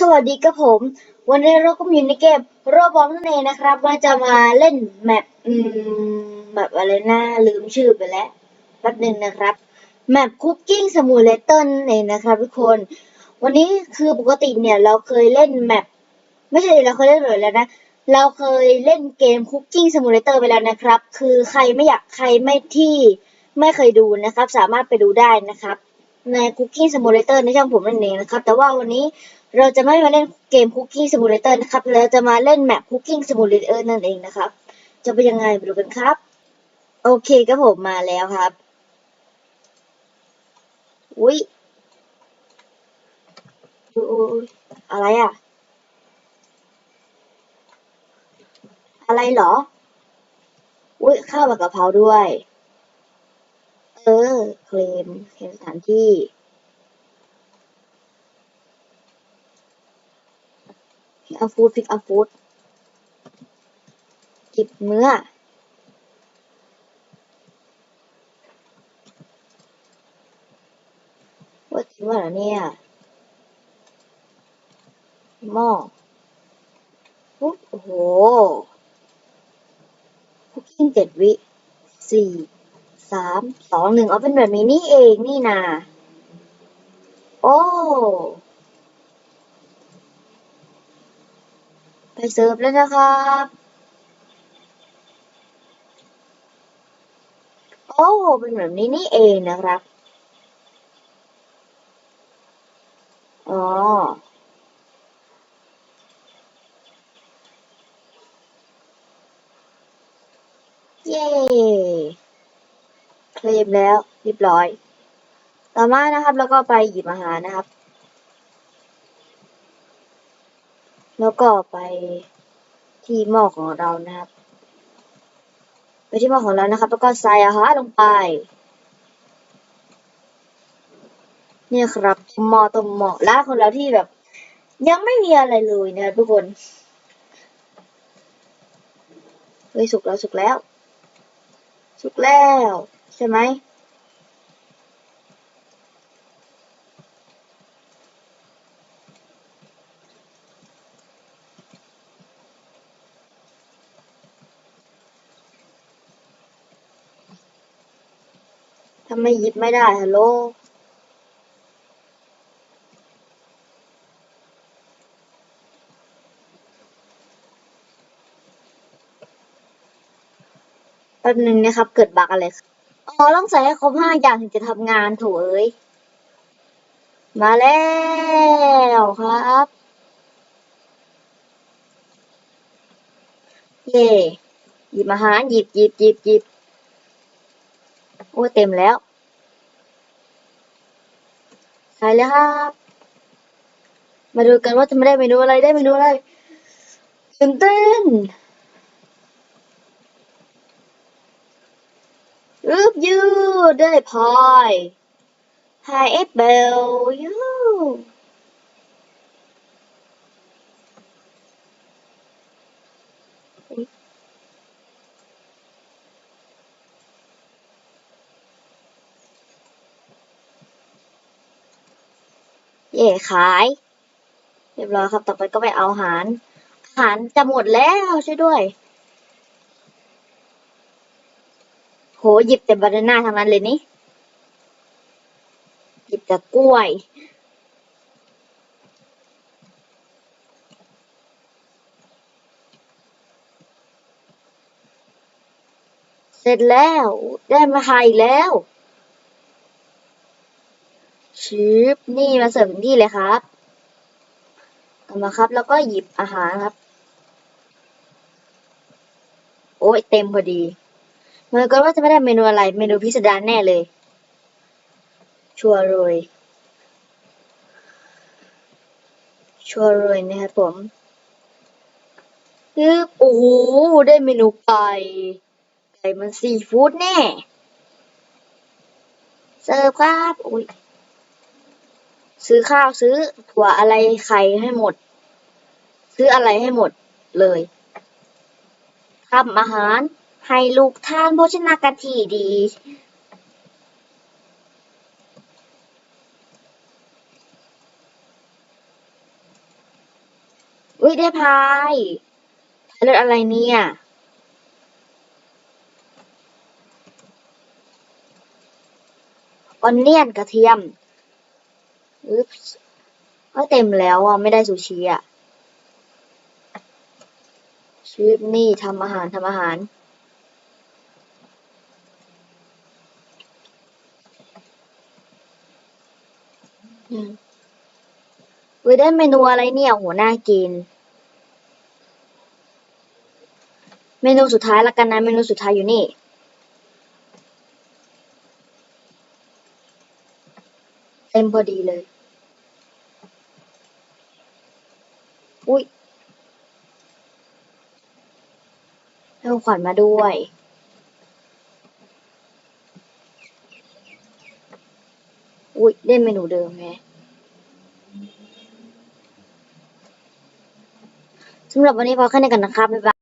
สวัสดีครับผม วันนี้เราก็อยู่ในเกมโรบอทนั่นเองนะครับว่าจะมาเล่นแมปอืมแบบอะไรนะลืมชื่อไปแล้วแป๊บหนึ่งนะครับแมปคุกกิ้งสมูเลเตอร์นั่นเองนะครับทุกคน วันนี้คือปกติเนี่ยเราเคยเล่นแมปไม่ใช่เราเคยเล่นเลยแล้วนะเราเคยเล่นเกม Cooking Simulator ไปแล้วนะครับ คือใครไม่อยากใครไม่ที่ไม่เคยดูนะครับ สามารถไปดูได้นะครับใน Cooking Simulator ในช่องผมนั่นเองนะครับ แต่ว่าวันนี้เราจะไม่มาเล่นเกม Cooking Simulator นะครับ เราจะมาเล่นแมป Cooking Simulator นั่นเองนะครับ จะเป็นยังไงไปดูกันครับ โอเคครับผมมาแล้วครับ อุ้ยอะไรอะ อะไรเหรอ อุ้ยข้าวผัดกะเพราด้วย เออ เคลมเคลมสถานที่ พิกอัพฟูดพิกอัพฟูดจิบเนื้อว่าจริงว่าเหรอเนี่ยหม้อปุ๊บโอ้โหคุกกิ้งเจ็ดวิสี่สามสองหนึ่งเอาเป็นแบบนี้นี่เองนี่นาโอ้ ไปเสิร์ฟแล้วนะครับโอ้เป็นแบบนี้นี่เองนะครับอ๋อเย้เคลมแล้วเรียบร้อย ต่อมานะครับแล้วก็ไปหยิบอาหารนะครับ แล้วก็ไปที่หม้อของเรานะครับ ไปที่หม้อของเรานะครับ แล้วก็ใส่อาหารลงไป เนี่ยครับหม้อต้มหม้อร้านของเราที่แบบ ยังไม่มีอะไรเลยนะทุกคนเฮ้ยสุกแล้วสุกแล้ว สุกแล้ว ใช่ไหม ทำไมหยิบไม่ได้ฮัลโหลแป๊บนึงนะครับ เกิดบั๊กอะไรอ๋อต้องใส่ให้ครบห้าอย่างถึงจะทำงานถูเอ้ยมาแล้วครับ เย่หยิบอาหารหยิบหยิบหยิบหยิบ โอ้เต็มแล้ว ใส่แล้วครับ มาดูกันว่าจะไม่ได้เมนูอะไรได้เมนูอะไรตื่นเต้นอึบยูได้พอยไฮเอฟเบลยู เย่ขาย เรียบร้อยครับ ต่อไปก็ไปเอาหารหารจะหมดแล้วช่วยด้วย โหหยิบแต่บานาน่าทั้งนั้นเลยนี่หยิบแต่กล้วยเสร็จแล้ว ได้มาหาอีกแล้ว ชิปนี่มาเสิร์ฟถึงที่เลยครับเอามาครับ แล้วก็หยิบอาหารครับ โอ้ยเต็มพอดีเหมือนกันว่าจะไม่ได้เมนูอะไร เมนูพิสดารแน่เลย ชัวร์เลยชัวร์เลยนะครับผมคือโอ้โหได้เมนูไก่ไก่มันซีฟู้ดแน่ เสิร์ฟครับอุ้ย ซื้อข้าวซื้อถั่วอะไรไข่ให้หมด ซื้ออะไรให้หมดเลยทำอาหารให้ลูกทานโภชนาการที่ดี อุ้ยได้พายพายเลือดอะไรเนี่ยออนเนียนกระเทียม อึ๊บก็เต็มแล้วอะ ไม่ได้ซูชิอะชีวิตนี่ทำอาหารทำอาหารอืมเว้ยได้เมนูอะไรเนี่ยโหน่ากิน เมนูสุดท้ายละกันนะ เมนูสุดท้ายอยู่นี่เต็มพอดีเลย อุ้ยให้ขอาขวัญมาด้วย อุ้ยเล่นเมนูเดิมไงสำหรับวันนี้พอแค่นี้กันนะครับ บ๊ายบาย